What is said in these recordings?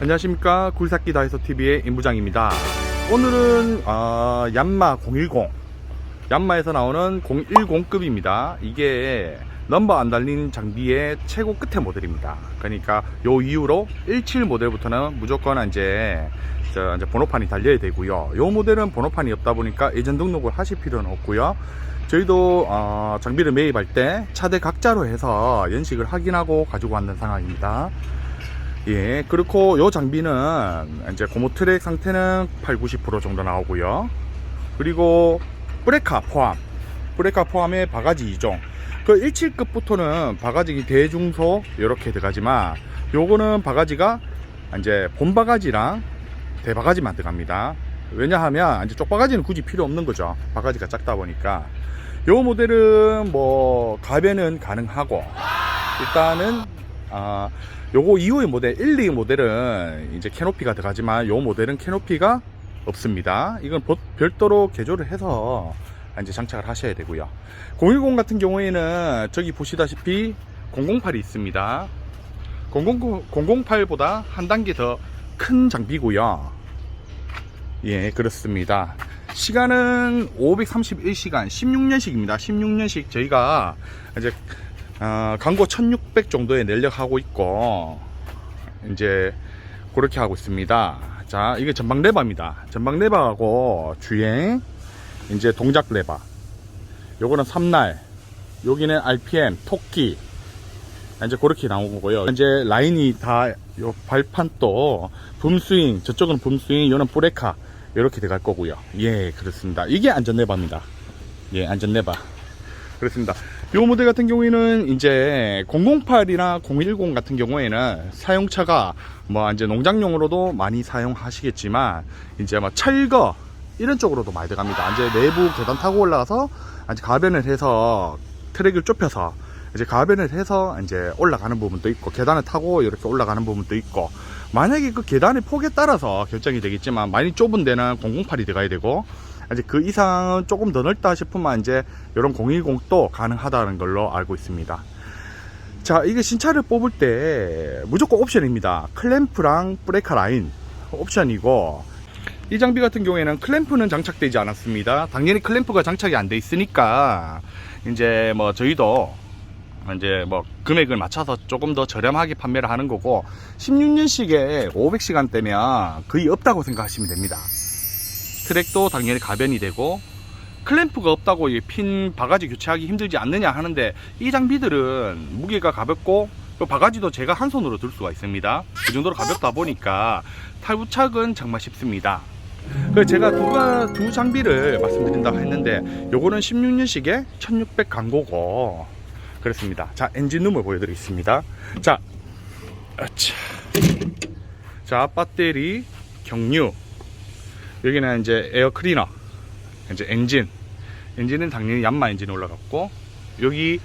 안녕하십니까 굴삭기 다이소 TV의 임부장입니다. 오늘은 어, 얀마 010 얀마에서 나오는 010급입니다. 이게 넘버 안 달린 장비의 최고 끝의 모델입니다. 그러니까 요 이후로 17 모델부터는 무조건 이제 저 이제 번호판이 달려야 되고요. 요 모델은 번호판이 없다 보니까 예전 등록을 하실 필요는 없고요. 저희도 어, 장비를 매입할 때 차대 각자로 해서 연식을 확인하고 가지고 왔는 상황입니다. 예, 그렇고 요 장비는 이제 고무 트랙 상태는 8, 90% 정도 나오고요. 그리고 브레카 포함, 브레카 포함의 바가지 2종. 그 17급부터는 바가지 대중소 이렇게 들어가지만 요거는 바가지가 이제 본 바가지랑 대바가지만 들어갑니다. 왜냐하면 이제 쪽바가지는 굳이 필요 없는 거죠. 바가지가 작다 보니까. 요 모델은 뭐 가변은 가능하고 일단은 아 요거 이후의 모델 1, 2 모델은 이제 캐노피가 들어가지만 요 모델은 캐노피가 없습니다. 이건 보- 별도로 개조를 해서 이제 장착을 하셔야 되고요. 010 같은 경우에는 저기 보시다시피 008이 있습니다. 009, 008보다 한 단계 더 큰 장비고요. 예, 그렇습니다. 시간은 531시간, 16년식입니다. 16년식 저희가 이제 어, 광고 1600 정도에 내력하고 있고 이제 그렇게 하고 있습니다. 자, 이게 전방 레버입니다. 전방 레버하고 주행, 이제 동작 레버. 요거는 3날, 여기는 RPM, 토끼. 이제 그렇게 나온 거고요. 이제 라인이 다 요 발판 또 붐스윙, 저쪽은 붐스윙, 요는 브레카 이렇게 들어갈 거고요. 예, 그렇습니다. 이게 안전 레버입니다. 예, 안전 레버. 그렇습니다. 요 모델 같은 경우에는 이제 008이나 010 같은 경우에는 사용차가 뭐 이제 농장용으로도 많이 사용하시겠지만 이제 뭐 철거 이런 쪽으로도 많이 들어갑니다. 이제 내부 계단 타고 올라가서 이제 가변을 해서 트랙을 좁혀서 이제 가변을 해서 이제 올라가는 부분도 있고 계단을 타고 이렇게 올라가는 부분도 있고 만약에 그 계단의 폭에 따라서 결정이 되겠지만 많이 좁은 데는 008이 들어가야 되고 이제 그 이상은 조금 더 넓다 싶으면 이제 이런 010도 가능하다는 걸로 알고 있습니다. 자, 이게 신차를 뽑을 때 무조건 옵션입니다. 클램프랑 브레이크 라인 옵션이고 이 장비 같은 경우에는 클램프는 장착되지 않았습니다. 당연히 클램프가 장착이 안 돼 있으니까 이제 뭐 저희도 이제 뭐 금액을 맞춰서 조금 더 저렴하게 판매를 하는 거고 16년식에 500시간 대면 거의 없다고 생각하시면 됩니다. 트랙도 당연히 가변이 되고 클램프가 없다고 이핀 바가지 교체하기 힘들지 않느냐 하는데 이 장비들은 무게가 가볍고 또 바가지도 제가 한 손으로 들 수가 있습니다. 그 정도로 가볍다 보니까 탈부착은 정말 쉽습니다. 그 제가 두, 가- 두 장비를 말씀드린다고 했는데 요거는 16년식에 1600 광고고 그렇습니다. 자 엔진룸을 보여드리겠습니다. 자. 자 배터리 경유 여기는 이제 에어 클리너 이제 엔진. 엔진은 당연히 얀마 엔진 올라갔고 여기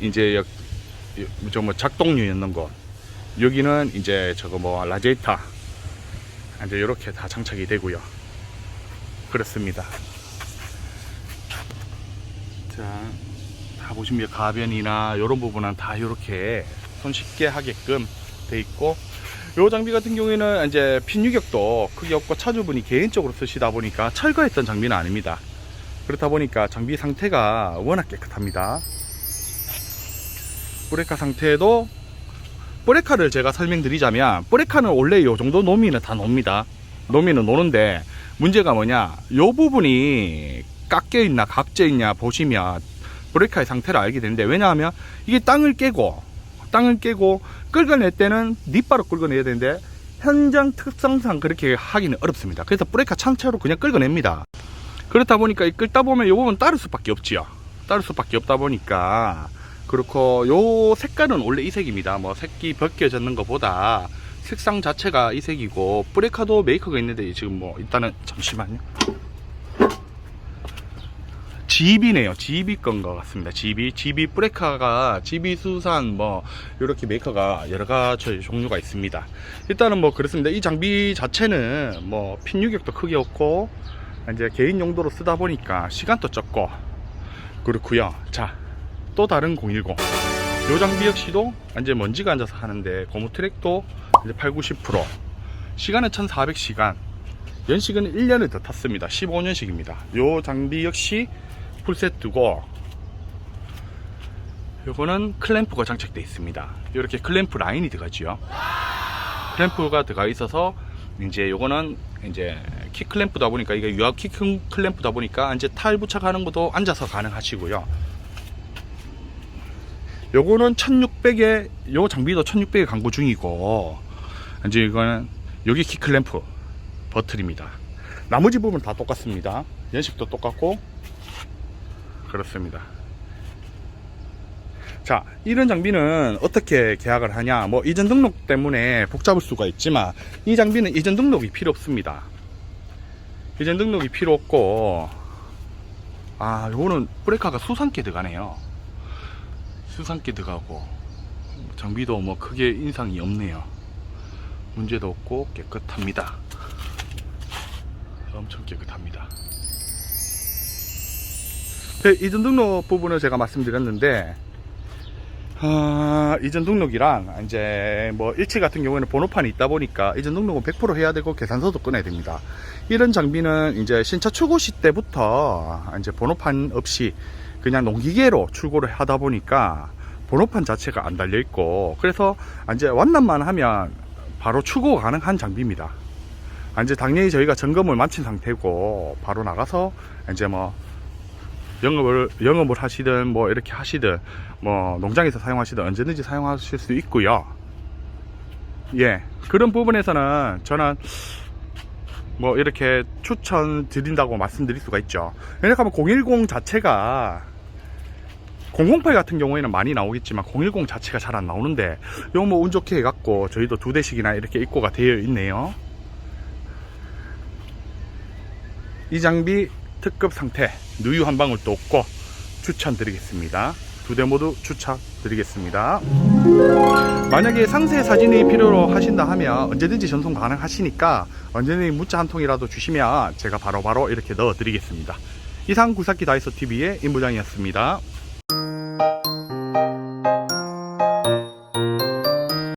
이제 저뭐 작동류였는 거 여기는 이제 저거 뭐 라제이터 이제 이렇게 다 장착이 되고요. 그렇습니다. 자다 보시면 가변이나 이런 부분은 다 이렇게 손쉽게 하게끔 돼 있고 요 장비 같은 경우에는 이제 핀 유격도 크게 없고 차주분이 개인적으로 쓰시다 보니까 철거했던 장비는 아닙니다. 그렇다 보니까 장비 상태가 워낙 깨끗합니다. 브레카 상태도 브레카를 제가 설명드리자면 브레카는 원래 요 정도 노미는 다 놉니다. 노미는 노는데 문제가 뭐냐 요 부분이 깎여 있나 각져 있냐 보시면 브레카의 상태를 알게 되는데 왜냐하면 이게 땅을 깨고 땅을 깨고 끌어낼 때는 닛바로 끌어내야 되는데 현장 특성상 그렇게 하기는 어렵습니다. 그래서 브레이크 창체로 그냥 끌어냅니다. 그렇다 보니까 이 끌다 보면 이 부분 따를 수밖에 없지요. 따를 수밖에 없다 보니까 그렇고 요 색깔은 원래 이 색입니다. 뭐 색이 벗겨졌는 것보다 색상 자체가 이 색이고 브레이크도 메이커가 있는데 지금 뭐 일단은 잠시만요. GB네요. GB 건 것 같습니다. GB, GB 브레카가 GB 수산 뭐 이렇게 메이커가 여러 가지 종류가 있습니다. 일단은 뭐 그렇습니다. 이 장비 자체는 뭐 핀 유격도 크게 없고 이제 개인 용도로 쓰다 보니까 시간도 적고 그렇고요. 자, 또 다른 010. 요 장비 역시도 이제 먼지가 앉아서 하는데 고무 트랙도 이제 8, 90% 시간은 1400시간 연식은 1년을 더 탔습니다 15년식입니다 요 장비 역시 풀세트고 요거는 클램프가 장착되어 있습니다. 이렇게 클램프 라인이 들어가지요. 클램프가 들어가 있어서 이제 요거는 이제 키 클램프다 보니까 이게 유압 키 클램프다 보니까 이제 탈 부착하는 것도 앉아서 가능하시고요. 요거는 1600에 요 장비도 1600에 광고 중이고 이제 이거는 여기 키 클램프 버틀입니다. 나머지 부분 다 똑같습니다. 연식도 똑같고 그렇습니다. 자 이런 장비는 어떻게 계약을 하냐? 뭐 이전 등록 때문에 복잡할 수가 있지만 이 장비는 이전 등록이 필요 없습니다. 이전 등록이 필요 없고 아 요거는 브레이크가 수상께 들어가네요. 수상께 들어가고 장비도 뭐 크게 인상이 없네요. 문제도 없고 깨끗합니다. 엄청 깨끗합니다. 네, 이전 등록 부분을 제가 말씀드렸는데 아, 이전 등록이랑 이제 뭐 일치 같은 경우에는 번호판이 있다 보니까 이전 등록은 100% 해야 되고 계산서도 꺼내야 됩니다. 이런 장비는 이제 신차 출고 시 때부터 이제 번호판 없이 그냥 농기계로 출고를 하다 보니까 번호판 자체가 안 달려 있고 그래서 이제 완납만 하면 바로 출고 가능한 장비입니다. 이제 당연히 저희가 점검을 마친 상태고 바로 나가서 이제 뭐 영업을 영업을 하시든 뭐 이렇게 하시든 뭐 농장에서 사용하시든 언제든지 사용하실 수 있고요. 예 그런 부분에서는 저는 뭐 이렇게 추천 드린다고 말씀드릴 수가 있죠. 왜냐하면 010 자체가 008 같은 경우에는 많이 나오겠지만 010 자체가 잘 안 나오는데 이거 뭐운 좋게 해갖고 저희도 두 대씩이나 이렇게 입고가 되어 있네요. 이 장비 특급 상태 누유 한 방울도 없고 추천드리겠습니다. 두 대 모두 추천드리겠습니다. 만약에 상세 사진이 필요로 하신다 하면 언제든지 전송 가능하시니까 언제든지 문자 한 통이라도 주시면 제가 바로바로 이렇게 넣어 드리겠습니다. 이상 굴삭기 다이소 TV의 임부장이었습니다.